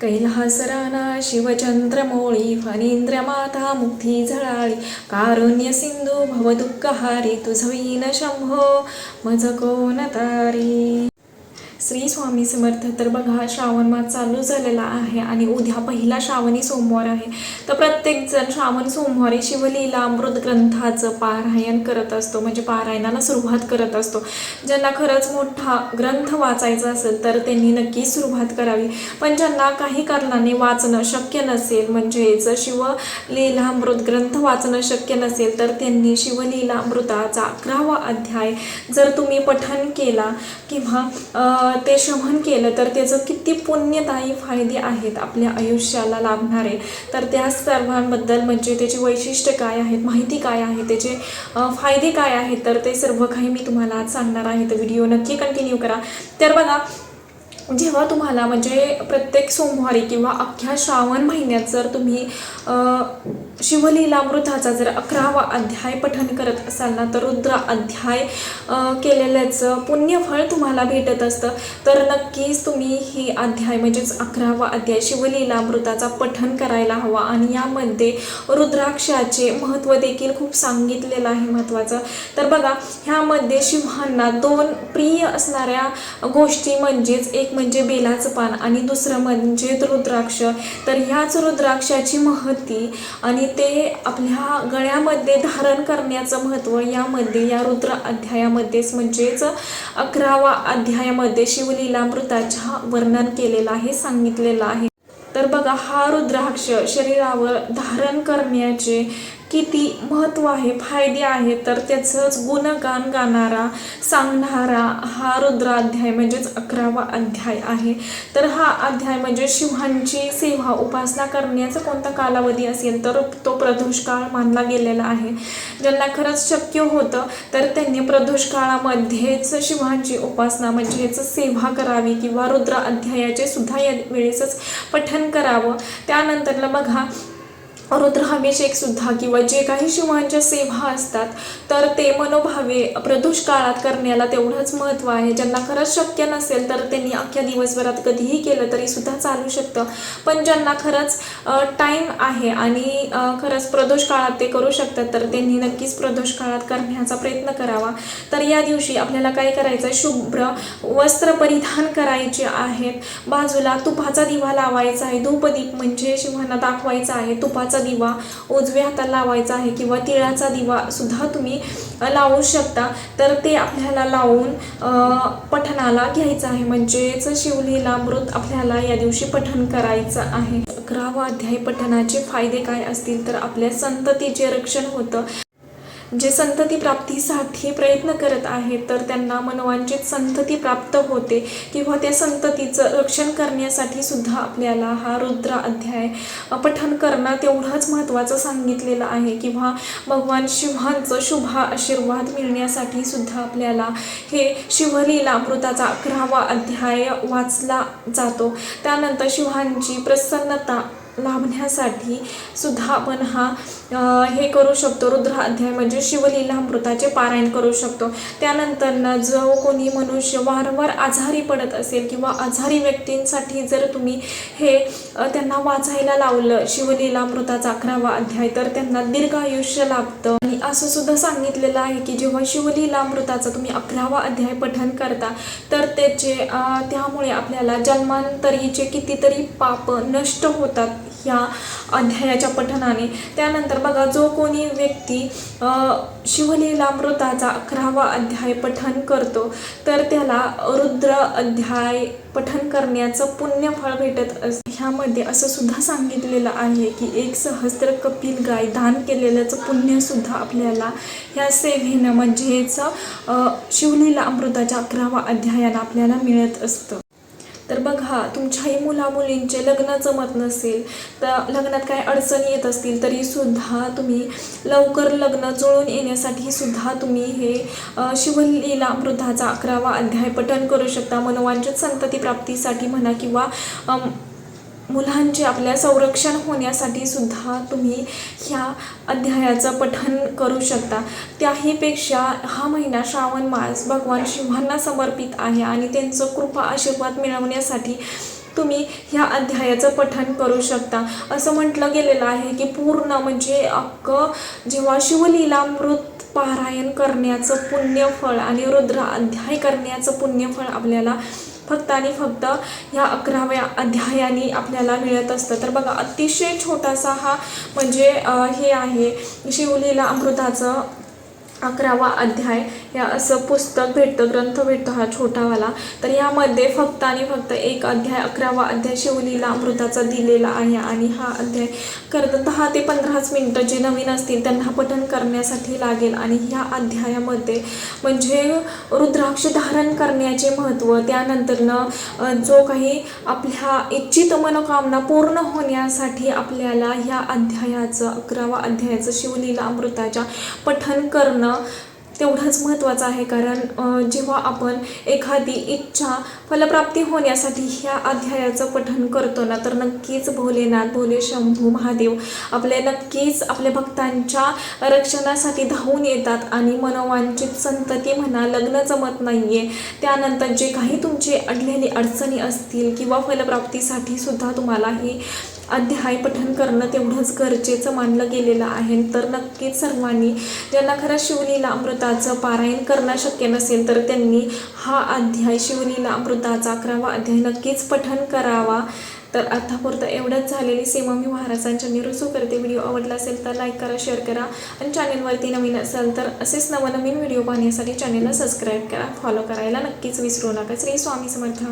कैलासराना शिवचंद्रमौळी फणींद्रमाता मुक्ती झळाळी कारुण्य सिंधू भवदुःखहारी तुझवीन शंभो मज कोण तारी। श्री स्वामी समर्थ. तर बघा श्रावण मास चालू झालेला आहे आणि उद्या पहिला श्रावणी सोमवार आहे. तर प्रत्येकजण श्रावण सोमवारी शिवलीला अमृत ग्रंथाचं पारायण करत असतो. म्हणजे पारायणाला सुरुवात करत असतो. ज्यांना खरंच मोठा ग्रंथ वाचायचा असेल तर त्यांनी नक्की सुरुवात करावी. पण ज्यांना काही कारणाने वाचणं शक्य नसेल म्हणजेच शिवलीला अमृत ग्रंथ वाचणं शक्य नसेल तर त्यांनी शिवलीला अमृताचा अकरावा अध्याय जर तुम्ही पठन केला किंवा ते श्रवण केलं तर त्याचं किती पुण्यदायी फायदे आहेत आपल्या आयुष्याला लाभणारे तर त्या सर्वांबद्दल म्हणजे त्याची वैशिष्ट्य काय आहेत माहिती काय आहे त्याचे फायदे काय आहेत तर ते सर्व काही मी तुम्हाला आज सांगणार आहे. तर व्हिडिओ नक्की कंटिन्यू करा. तर बघा जेव्हा तुम्हाला म्हणजे प्रत्येक सोमवारी किंवा अख्ख्या श्रावण महिन्यात जर तुम्ही शिवलीलामृताचा जर अकरावा अध्याय पठन करत असाल ना तर रुद्र अध्याय केलेल्याचं पुण्यफळ तुम्हाला भेटत असतं. तर नक्कीच तुम्ही ही अध्याय म्हणजेच अकरावा अध्याय शिवलीलामृताचा पठन करायला हवा. आणि यामध्ये रुद्राक्षाचे महत्त्व देखील खूप सांगितलेलं आहे महत्त्वाचं. तर बघा ह्यामध्ये शिवांना दोन प्रिय असणाऱ्या गोष्टी म्हणजेच एक म्हणजे बेलाचं पान आणि दुसरं म्हणजे रुद्राक्ष. तर ह्याच रुद्राक्षाची महती आणि ते आपल्या गळ्यामध्ये धारण करण्याचं महत्त्व यामध्ये या रुद्र अध्यायामध्येच म्हणजेच अकरावा अध्यायामध्ये शिवलीलामृताच्या वर्णन केलेलं आहे सांगितलेलं आहे. तर बघा हा रुद्राक्ष शरीरावर धारण करण्याचे किती महत्त्व आहे फायदे आहेत तर त्याचंच गुणगान गाणारा सांगणारा हा रुद्राध्याय म्हणजेच अकरावा अध्याय आहे. तर हा अध्याय म्हणजे शिवांची सेवा उपासना करण्याचा कोणता कालावधी असेल तर तो प्रदोष काळ मानला गेलेला आहे. ज्यांना खरंच शक्य होतं तर त्यांनी प्रदोष काळामध्येच शिवांची उपासना म्हणजेच सेवा करावी किंवा रुद्र अध्यायाचे सुद्धा या वेळेसच पठन करावं. त्यानंतरला बघा सुद्धा किंवा जे काही शिवांच्या सेवा असतात तर ते मनोभावे प्रदोष काळात करण्याला तेवढंच महत्त्व आहे. ज्यांना खरंच शक्य नसेल तर त्यांनी अख्ख्या दिवसभरात कधीही केलं तरी सुद्धा चालू शकतं. पण ज्यांना खरंच टाईम आहे आणि खरंच प्रदोष काळात ते करू शकतात तर त्यांनी नक्कीच प्रदोष काळात करण्याचा प्रयत्न करावा. तर या दिवशी आपल्याला काय करायचं आहे शुभ्र वस्त्र परिधान करायचे आहेत. बाजूला तुपाचा दिवा लावायचा आहे. धूपदीप म्हणजे शिवांना दाखवायचा आहे. तुपाचा दिवा उजव्या हाताला लावायचा आहे किंवा तिळाचा दिवा सुद्धा तुम्ही लावू शकता. तर ते आपल्याला लावून पठणाला घ्यायचं आहे. म्हणजेच शिवलीलामृत आपल्याला या दिवशी पठण करायचं आहे. अकरावा अध्याय पठणाचे फायदे काय असतील? तर आपल्या संततीचे रक्षण होतं. जे संतती प्राप्तीसाठी प्रयत्न करत आहेत तर त्यांना मनवांचित संतती प्राप्त होते. किंवा त्या संततीचं रक्षण करण्यासाठी सुद्धा आपल्याला हा रुद्र अध्याय पठन पठण करणं तेवढंच महत्त्वाचं सांगितलेलं आहे. किंवा भगवान शिवांचं शुभ आशीर्वाद मिळण्यासाठी सुद्धा आपल्याला हे शिवलीला अमृताचा अकरावा अध्याय वाचला जातो. त्यानंतर शिवांची प्रसन्नता लाभण्यासाठी सुद्धा आपण हा हे करू शकतो. रुद्राध्याय म्हणजे शिवलीलामृताचे पारायण करू शकतो. त्यानंतर जो कोणी मनुष्य वारंवार आजारी पडत असेल किंवा आजारी व्यक्तींसाठी जर तुम्ही हे त्यांना वाचायला लावलं शिवलीलामृताचा अकरावा अध्याय तर त्यांना दीर्घ आयुष्य लाभतं. आणि असं सुद्धा सांगितलेलं आहे की जेव्हा शिवलीलामृताचा तुम्ही अकरावा अध्याय पठन करता तर त्याचे त्यामुळे आपल्याला जन्मांतरीचे कितीतरी पाप नष्ट होतात. ह्या अध्यायाच्या पठनाने. त्यानंतर बघा जो कोणी व्यक्ती शिवलीलामृताचा अकरावा अध्याय पठन करतो तर त्याला रुद्र अध्याय पठन करण्याचं पुण्यफळ भेटत असते ह्यामध्ये असं सुद्धा सांगितलेलं आहे की एक सहस्त्र कपिल गाय दान केलेल्याचं पुण्यसुद्धा आपल्याला ह्या सेवेनं म्हणजेच शिवलीला अमृताच्या अकरावा अध्यायानं आपल्याला मिळत असतं. तर बघा तुमच्याही मुलामुलींचे लग्न जमत नसेल तर लग्नात काय अडचणी येत असतील तरीसुद्धा तुम्ही लवकर लग्न जुळून येण्यासाठी सुद्धा तुम्ही हे शिवलीला अमृताचा अकरावा अध्याय पठण करू शकता. मनोवांचित संतती प्राप्तीसाठी म्हणा किंवा मुलांचे आपल्या संरक्षण होण्यासाठी सुद्धा तुम्ही ह्या अध्यायाचं पठन करू शकता. त्याहीपेक्षा हा महिना श्रावण मास भगवान शिवांना समर्पित आहे आणि त्यांचं कृपा आशीर्वाद मिळवण्यासाठी तुम्ही ह्या अध्यायाचं पठण करू शकता. असं म्हटलं गेलेलं आहे की पूर्ण म्हणजे अख्खं जेव्हा शिवलीलामृत पारायण करण्याचं पुण्यफळ आणि रुद्र अध्याय करण्याचं पुण्यफळ आपल्याला फक्त आणि फक्त ह्या अकराव्या अध्यायाने आपल्याला मिळत असतं. तर बघा अतिशय छोटासा हा म्हणजे हे आहे शिवलीला अमृताचं अकरावा अध्याय. या असं पुस्तक भेटतं ग्रंथ भेटतो हा छोटावाला. तर यामध्ये फक्त आणि फक्त एक अध्याय अकरावा अध्याय शिवलीला अमृताचा दिलेला आहे आणि हा अध्याय करत दहा ते पंधराच मिनटं जे नवीन असतील त्यांना पठन करण्यासाठी लागेल. आणि ह्या अध्यायामध्ये म्हणजे रुद्राक्ष धारण करण्याचे महत्त्व त्यानंतरनं जो काही आपल्या इच्छित मनोकामना पूर्ण होण्यासाठी आपल्याला ह्या अध्यायाचं अकरावा अध्यायाचं शिवलीला अमृताच्या पठन करणं तेवढंच महत्त्वाचं आहे. कारण जेव्हा आपण एखादी इच्छा फलप्राप्ती होण्यासाठी ह्या अध्यायाचं पठन करतो ना तर नक्कीच भोलेनाथ भोले शंभू महादेव आपले नक्कीच आपल्या भक्तांच्या रक्षणासाठी धावून येतात आणि मनोवांचित संतती म्हणा लग्न जमत नाही आहे त्यानंतर जे काही तुमचे अडलेली अडचणी असतील किंवा फलप्राप्तीसाठी सुद्धा तुम्हाला ही अध्याय पठन करणं तेवढंच गरजेचं मानलं गेलेलं आहे. तर नक्कीच सर्वांनी ज्यांना खरं शिवलीला अमृताचं पारायण करणं शक्य नसेल तर त्यांनी हा अध्याय शिवलीला अमृताचा अकरावा अध्याय नक्कीच पठन करावा. तर आत्तापुरतं एवढंच झालेली सेवा मी महाराजांच्या निरुसू करते. व्हिडिओ आवडला असेल तर लाईक करा शेअर करा आणि चॅनेलवरती नवीन असेल तर असेच नवनवीन व्हिडिओ पाहण्यासाठी चॅनेलला सबस्क्राईब करा. फॉलो करायला नक्कीच विसरू नका. श्री स्वामी समर्थ.